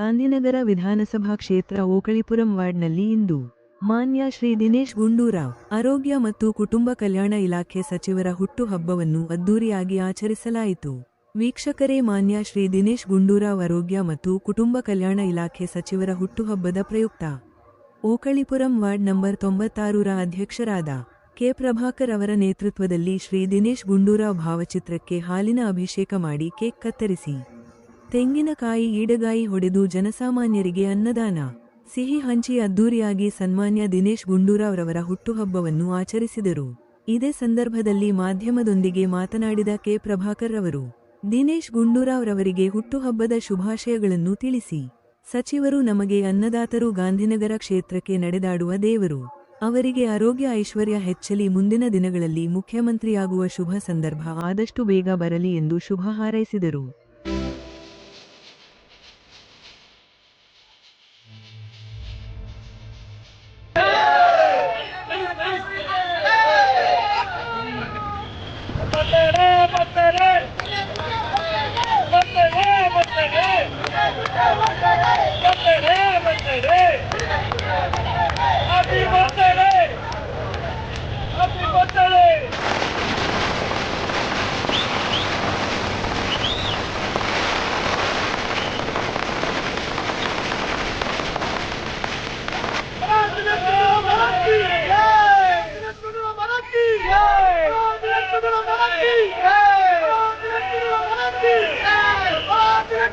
ಗಾಂಧಿನಗರ ವಿಧಾನಸಭಾ ಕ್ಷೇತ್ರ ಓಕಳಿಪುರಂ ವಾರ್ಡ್ನಲ್ಲಿ ಇಂದು ಮಾನ್ಯ ಶ್ರೀ ದಿನೇಶ್ ಗುಂಡೂರಾವ್, ಆರೋಗ್ಯ ಮತ್ತು ಕುಟುಂಬ ಕಲ್ಯಾಣ ಇಲಾಖೆ ಸಚಿವರ ಹುಟ್ಟುಹಬ್ಬವನ್ನು ಅದ್ದೂರಿಯಾಗಿ ಆಚರಿಸಲಾಯಿತು. ವೀಕ್ಷಕರೇ, ಮಾನ್ಯ ಶ್ರೀ ದಿನೇಶ್ ಗುಂಡೂರಾವ್ ಆರೋಗ್ಯ ಮತ್ತು ಕುಟುಂಬ ಕಲ್ಯಾಣ ಇಲಾಖೆ ಸಚಿವರ ಹುಟ್ಟುಹಬ್ಬದ ಪ್ರಯುಕ್ತ ಓಕಳಿಪುರಂ ವಾರ್ಡ್ ನಂಬರ್ ತೊಂಬತ್ತಾರರ ಅಧ್ಯಕ್ಷರಾದ ಕೆ ಪ್ರಭಾಕರ್ ಅವರ ನೇತೃತ್ವದಲ್ಲಿ ಶ್ರೀ ದಿನೇಶ್ ಗುಂಡೂರಾವ್ ಭಾವಚಿತ್ರಕ್ಕೆ ಹಾಲಿನ ಅಭಿಷೇಕ ಮಾಡಿ ಕೇಕ್ ಕತ್ತರಿಸಿ. ತೆಂಗಿನಕಾಯಿ ಈಡಗಾಯಿ ಹೊಡೆದು ಜನಸಾಮಾನ್ಯರಿಗೆ ಅನ್ನದಾನ. ಸಿಹಿ ಹಂಚಿ ಅದ್ದೂರಿಯಾಗಿ ಸನ್ಮಾನ್ಯ ದಿನೇಶ್ ಗುಂಡೂರಾವ್ರವರ ಹುಟ್ಟುಹಬ್ಬವನ್ನು ಆಚರಿಸಿದರು. ಇದೇ ಸಂದರ್ಭದಲ್ಲಿ ಮಾಧ್ಯಮದೊಂದಿಗೆ ಮಾತನಾಡಿದ ಕೆ. ಪ್ರಭಾಕರ್ ರವರು, ದಿನೇಶ್ ಗುಂಡೂರಾವ್ರವರಿಗೆ ಹುಟ್ಟುಹಬ್ಬದ ಶುಭಾಶಯಗಳನ್ನು ತಿಳಿಸಿ. ಸಚಿವರು ನಮಗೆ ಅನ್ನದಾತರು ಗಾಂಧಿನಗರ ಕ್ಷೇತ್ರಕ್ಕೆ ನಡೆದಾಡುವ ದೇವರು. ಅವರಿಗೆ ಆರೋಗ್ಯ ಐಶ್ವರ್ಯ ಹೆಚ್ಚಲಿ ಮುಂದಿನ ದಿನಗಳಲ್ಲಿ ಮುಖ್ಯಮಂತ್ರಿಯಾಗುವ ಶುಭ ಸಂದರ್ಭ ಆದಷ್ಟು ಬೇಗ ಬರಲಿ ಎಂದು ಶುಭ ಹಾರೈಸಿದರು. ಬರ್ತಡೆ ಬರ್ತಡೆ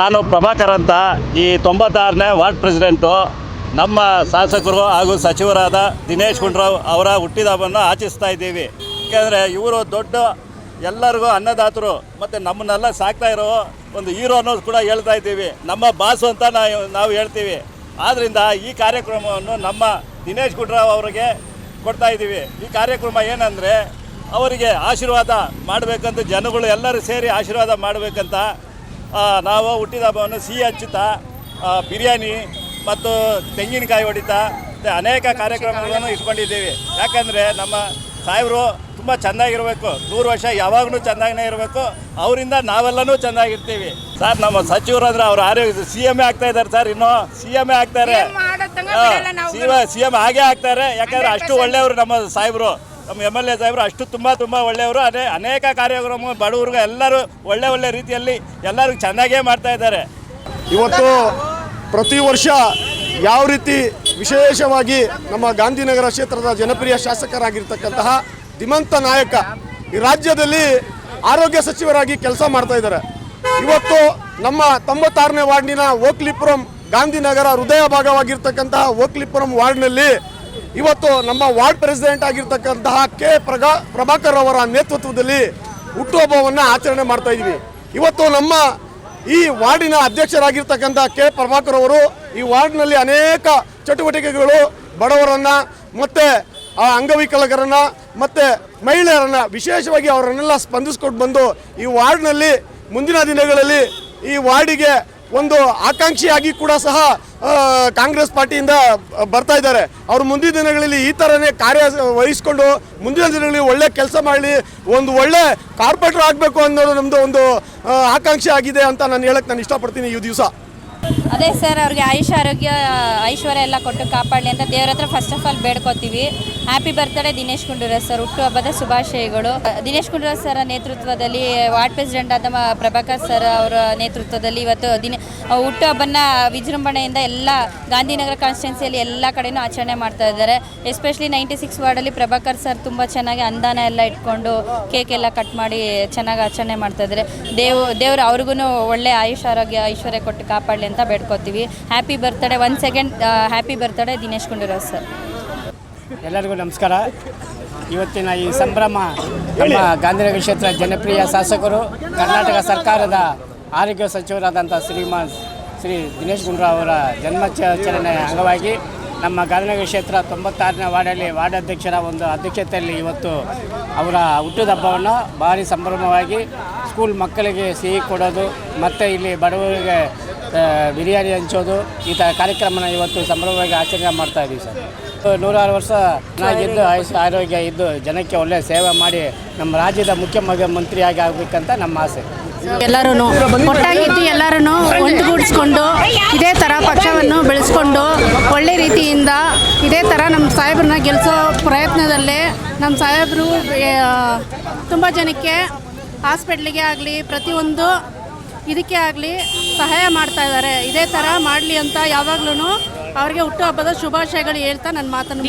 ನಾನು ಪ್ರಭಾಕರ್ ಅಂತ ಈ ತೊಂಬತ್ತಾರನೇ ವಾರ್ಡ್ ಪ್ರೆಸಿಡೆಂಟು. ನಮ್ಮ ಶಾಸಕರು ಹಾಗೂ ಸಚಿವರಾದ ದಿನೇಶ್ ಗುಂಡ್ರಾವ್ ಅವರ ಹುಟ್ಟಿದಬ್ಬವನ್ನು ಆಚರಿಸ್ತಾ ಇದ್ದೀವಿ. ಯಾಕೆಂದರೆ ಇವರು ದೊಡ್ಡ ಎಲ್ಲರಿಗೂ ಅನ್ನದಾತರು ಮತ್ತು ನಮ್ಮನ್ನೆಲ್ಲ ಸಾಕ್ತಾ ಇರೋ ಒಂದು ಹೀರೋ ಅನ್ನೋದು ಕೂಡ ಹೇಳ್ತಾ ಇದ್ದೀವಿ. ನಮ್ಮ ಬಾಸು ಅಂತ ನಾವು ಹೇಳ್ತೀವಿ. ಆದ್ದರಿಂದ ಈ ಕಾರ್ಯಕ್ರಮವನ್ನು ನಮ್ಮ ದಿನೇಶ್ ಗುಡ್ರಾವ್ ಅವರಿಗೆ ಕೊಡ್ತಾ ಇದ್ದೀವಿ. ಈ ಕಾರ್ಯಕ್ರಮ ಏನಂದರೆ ಅವರಿಗೆ ಆಶೀರ್ವಾದ ಮಾಡಬೇಕಂತ ಜನಗಳು ಎಲ್ಲರೂ ಸೇರಿ ಆಶೀರ್ವಾದ ಮಾಡಬೇಕಂತ ನಾವು ಹುಟ್ಟಿದ ಹಬ್ಬವನ್ನು ಸಿಹಿ ಹಚ್ಚುತ್ತಾ ಬಿರಿಯಾನಿ ಮತ್ತು ತೆಂಗಿನಕಾಯಿ ಹೊಡಿತಾ ಮತ್ತು ಅನೇಕ ಕಾರ್ಯಕ್ರಮಗಳನ್ನು ಇಟ್ಕೊಂಡಿದ್ದೀವಿ. ಯಾಕಂದರೆ ನಮ್ಮ ಸಾಹೇಬರು ತುಂಬ ಚೆನ್ನಾಗಿರಬೇಕು. ನೂರು ವರ್ಷ ಯಾವಾಗಲೂ ಚೆನ್ನಾಗೇ ಇರಬೇಕು. ಅವರಿಂದ ನಾವೆಲ್ಲನೂ ಚೆನ್ನಾಗಿರ್ತೀವಿ. ಸರ್ ನಮ್ಮ ಸಚಿವರು ಅಂದರೆ ಅವ್ರ ಆರೋಗ್ಯ ಸಿ ಎಂ ಎ ಆಗ್ತಾ ಇದ್ದಾರೆ ಸರ್ ಇನ್ನು ಸಿ ಎಂ ಎ ಆಗ್ತಾರೆ. ಸಿ ಎಂ ಹಾಗೆ ಆಗ್ತಾರೆ. ಯಾಕಂದ್ರೆ ಅಷ್ಟು ಒಳ್ಳೆಯವರು ನಮ್ಮ ಸಾಹೇಬರು ನಮ್ಮ ಎಂ ಎಲ್ ಎ ಸಾಹೇಬರು ಅಷ್ಟು ತುಂಬ ತುಂಬ ಒಳ್ಳೆಯವರು. ಅದೇ ಅನೇಕ ಕಾರ್ಯಕ್ರಮ ಬಡವ್ರಿಗೆ ಎಲ್ಲರೂ ಒಳ್ಳೆ ಒಳ್ಳೆ ರೀತಿಯಲ್ಲಿ ಎಲ್ಲರಿಗೂ ಚೆನ್ನಾಗೇ ಮಾಡ್ತಾ ಇದ್ದಾರೆ. ಇವತ್ತು ಪ್ರತಿ ವರ್ಷ ಯಾವ ರೀತಿ ವಿಶೇಷವಾಗಿ ನಮ್ಮ ಗಾಂಧಿನಗರ ಕ್ಷೇತ್ರದ ಜನಪ್ರಿಯ ಶಾಸಕರಾಗಿರ್ತಕ್ಕಂತಹ ಧಿಮಂತ ನಾಯಕ ಈ ರಾಜ್ಯದಲ್ಲಿ ಆರೋಗ್ಯ ಸಚಿವರಾಗಿ ಕೆಲಸ ಮಾಡ್ತಾ ಇದ್ದಾರೆ. ಇವತ್ತು ನಮ್ಮ ತೊಂಬತ್ತಾರನೇ ವಾರ್ಡಿನ ಓಕ್ಲಿಪುರಂ ಗಾಂಧಿನಗರ ಹೃದಯ ಭಾಗವಾಗಿರ್ತಕ್ಕಂತಹ ಓಕ್ಲಿಪುರಂ ವಾರ್ಡ್ನಲ್ಲಿ ಇವತ್ತು ನಮ್ಮ ವಾರ್ಡ್ ಪ್ರೆಸಿಡೆಂಟ್ ಆಗಿರ್ತಕ್ಕಂತಹ ಕೆ ಪ್ರಗಾ ಪ್ರಭಾಕರ್ ಅವರ ನೇತೃತ್ವದಲ್ಲಿ ಹುಟ್ಟುಹಬ್ಬವನ್ನು ಆಚರಣೆ ಮಾಡ್ತಾ ಇದ್ದೀವಿ ಇವತ್ತು ನಮ್ಮ ಈ ವಾರ್ಡಿನ ಅಧ್ಯಕ್ಷರಾಗಿರ್ತಕ್ಕಂಥ ಕೆ ಪ್ರಭಾಕರ್ ಅವರು ಈ ವಾರ್ಡ್ನಲ್ಲಿ ಅನೇಕ ಚಟುವಟಿಕೆಗಳು ಬಡವರನ್ನು ಮತ್ತೆ ಆ ಅಂಗವಿಕಲಗರನ್ನ ಮತ್ತೆ ಮಹಿಳೆಯರನ್ನ ವಿಶೇಷವಾಗಿ ಅವರನ್ನೆಲ್ಲ ಸ್ಪಂದಿಸ್ಕೊಂಡು ಬಂದು ಈ ವಾರ್ಡ್ನಲ್ಲಿ ಮುಂದಿನ ದಿನಗಳಲ್ಲಿ ಈ ವಾರ್ಡಿಗೆ ಒಂದು ಆಕಾಂಕ್ಷಿಯಾಗಿ ಕೂಡ ಸಹ ಕಾಂಗ್ರೆಸ್ ಪಾರ್ಟಿಯಿಂದ ಬರ್ತಾ ಇದ್ದಾರೆ. ಅವರು ಮುಂದಿನ ದಿನಗಳಲ್ಲಿ ಈ ಥರನೇ ಕಾರ್ಯ ವಹಿಸ್ಕೊಂಡು ಮುಂದಿನ ದಿನಗಳಲ್ಲಿ ಒಳ್ಳೆ ಕೆಲಸ ಮಾಡಲಿ, ಒಂದು ಒಳ್ಳೆ ಕಾರ್ಪೊರೇಟರ್ ಆಗಬೇಕು ಅನ್ನೋದು ನಮ್ಮದು ಒಂದು ಆಕಾಂಕ್ಷೆ ಆಗಿದೆ ಅಂತ ನಾನು ಹೇಳಕ್ಕೆ ನಾನು ಇಷ್ಟಪಡ್ತೀನಿ ಈ ದಿವಸ. ಅದೇ ಸರ್, ಅವ್ರಿಗೆ ಆಯುಷ್ ಆರೋಗ್ಯ, ಐಶ್ವರ್ಯ ಎಲ್ಲ ಕೊಟ್ಟು ಕಾಪಾಡಲಿ ಅಂತ ದೇವ್ರ ಹತ್ರ first of all ಬೇಡ್ಕೋತೀವಿ. Happy birthday Dinesh Gundu Rao sir ಹುಟ್ಟುಹಬ್ಬದ ಶುಭಾಶಯಗಳು. ದಿನೇಶ್ ಗುಂಡೂರಾವ್ ಸರ್ ನೇತೃತ್ವದಲ್ಲಿ ವಾರ್ಡ್ ಪ್ರೆಸಿಡೆಂಟ್ ಆದ ಪ್ರಭಾಕರ್ ಸರ್ ಅವರ ನೇತೃತ್ವದಲ್ಲಿ ಇವತ್ತು ದಿನ ಹುಟ್ಟುಹಬ್ಬನ ವಿಜೃಂಭಣೆಯಿಂದ ಎಲ್ಲ ಗಾಂಧಿನಗರ ಕಾನ್ಸ್ಟಿಟ್ಯೂನ್ಸಿಯಲ್ಲಿ ಎಲ್ಲ ಕಡೆನೂ ಆಚರಣೆ ಮಾಡ್ತಾ ಇದ್ದಾರೆ. ಎಸ್ಪೆಷಲಿ ನೈಂಟಿ ಸಿಕ್ಸ್ ವಾರ್ಡಲ್ಲಿ ಪ್ರಭಾಕರ್ ಸರ್ ತುಂಬ ಚೆನ್ನಾಗಿ ಅಂದಾನ ಎಲ್ಲ ಇಟ್ಕೊಂಡು ಕೇಕ್ ಎಲ್ಲ ಕಟ್ ಮಾಡಿ ಚೆನ್ನಾಗಿ ಆಚರಣೆ ಮಾಡ್ತಾ ಇದ್ದಾರೆ. ದೇವ್, ದೇವರು ಅವ್ರಿಗೂ ಒಳ್ಳೆ ಆಯುಷ್ ಆರೋಗ್ಯ, ಐಶ್ವರ್ಯ ಕೊಟ್ಟು ಕಾಪಾಡಲಿ ಅಂತ ಬೇಡ್ಕೋತೀವಿ. Happy birthday one second happy birthday Dinesh Gundu Rao sir ಎಲ್ಲರಿಗೂ ನಮಸ್ಕಾರ. ಇವತ್ತಿನ ಈ ಸಂಭ್ರಮ ನಮ್ಮ ಗಾಂಧಿನಗರ ಕ್ಷೇತ್ರ ಜನಪ್ರಿಯ ಶಾಸಕರು, ಕರ್ನಾಟಕ ಸರ್ಕಾರದ ಆರೋಗ್ಯ ಸಚಿವರಾದಂಥ ಶ್ರೀಮಾನ್ ಶ್ರೀ ದಿನೇಶ್ ಗುಂಡೂರಾವ್ ಅವರ ಜನ್ಮಾಚರಣೆ ಅಂಗವಾಗಿ ನಮ್ಮ ಗಾಂಧಿನಗರ ಕ್ಷೇತ್ರ ತೊಂಬತ್ತಾರನೇ ವಾರ್ಡಲ್ಲಿ ವಾರ್ಡ್ ಅಧ್ಯಕ್ಷರ ಒಂದು ಅಧ್ಯಕ್ಷತೆಯಲ್ಲಿ ಇವತ್ತು ಅವರ ಹುಟ್ಟಿದ ಹಬ್ಬವನ್ನು ಭಾರಿ ಸಂಭ್ರಮವಾಗಿ ಸ್ಕೂಲ್ ಮಕ್ಕಳಿಗೆ ಸಿಹಿ ಕೊಡೋದು, ಮತ್ತು ಇಲ್ಲಿ ಬಡವರಿಗೆ ಬಿರಿಯಾನಿ ಹಂಚೋದು, ಈ ಥರ ಕಾರ್ಯಕ್ರಮನ ಇವತ್ತು ಸಂಭ್ರಮವಾಗಿ ಆಚರಣೆ ಮಾಡ್ತಾ ಇದ್ದೀವಿ ಸರ್. ನೂರಾರು ವರ್ಷ ಚೆನ್ನಾಗಿದ್ದು ಆಯುಷ್ ಆರೋಗ್ಯ ಇದ್ದು, ಜನಕ್ಕೆ ಒಳ್ಳೆ ಸೇವೆ ಮಾಡಿ ನಮ್ಮ ರಾಜ್ಯದ ಮುಖ್ಯಮಂತ್ರಿಯಾಗಿ ಆಗಬೇಕಂತ ನಮ್ಮ ಆಸೆ. ಎಲ್ಲರೂ ಒಟ್ಟಾಗಿದ್ದು ಎಲ್ಲರೂ ಒಂದುಗೂಡಿಸ್ಕೊಂಡು, ಇದೇ ಥರ ಪಕ್ಷವನ್ನು ಬೆಳೆಸ್ಕೊಂಡು, ಒಳ್ಳೆ ರೀತಿಯಿಂದ ಇದೇ ಥರ ನಮ್ಮ ಸಾಹೇಬ್ರನ್ನ ಗೆಲ್ಲಿಸೋ ಪ್ರಯತ್ನದಲ್ಲೇ ನಮ್ಮ ಸಾಹೇಬರು ತುಂಬ ಜನಕ್ಕೆ ಹಾಸ್ಪಿಟ್ಲಿಗೆ ಆಗಲಿ ಪ್ರತಿಯೊಂದು ಇದಕ್ಕೆ ಆಗಲಿ ಸಹಾಯ ಮಾಡ್ತಾ ಇದ್ದಾರೆ ಇದೇ ಥರ ಮಾಡಲಿ ಅಂತ ಯಾವಾಗ್ಲೂ ಅವ್ರಿಗೆ ಹುಟ್ಟುಹಬ್ಬದ ಶುಭಾಶಯಗಳು ಹೇಳ್ತಾ ನನ್ನ ಮಾತನ್ನು.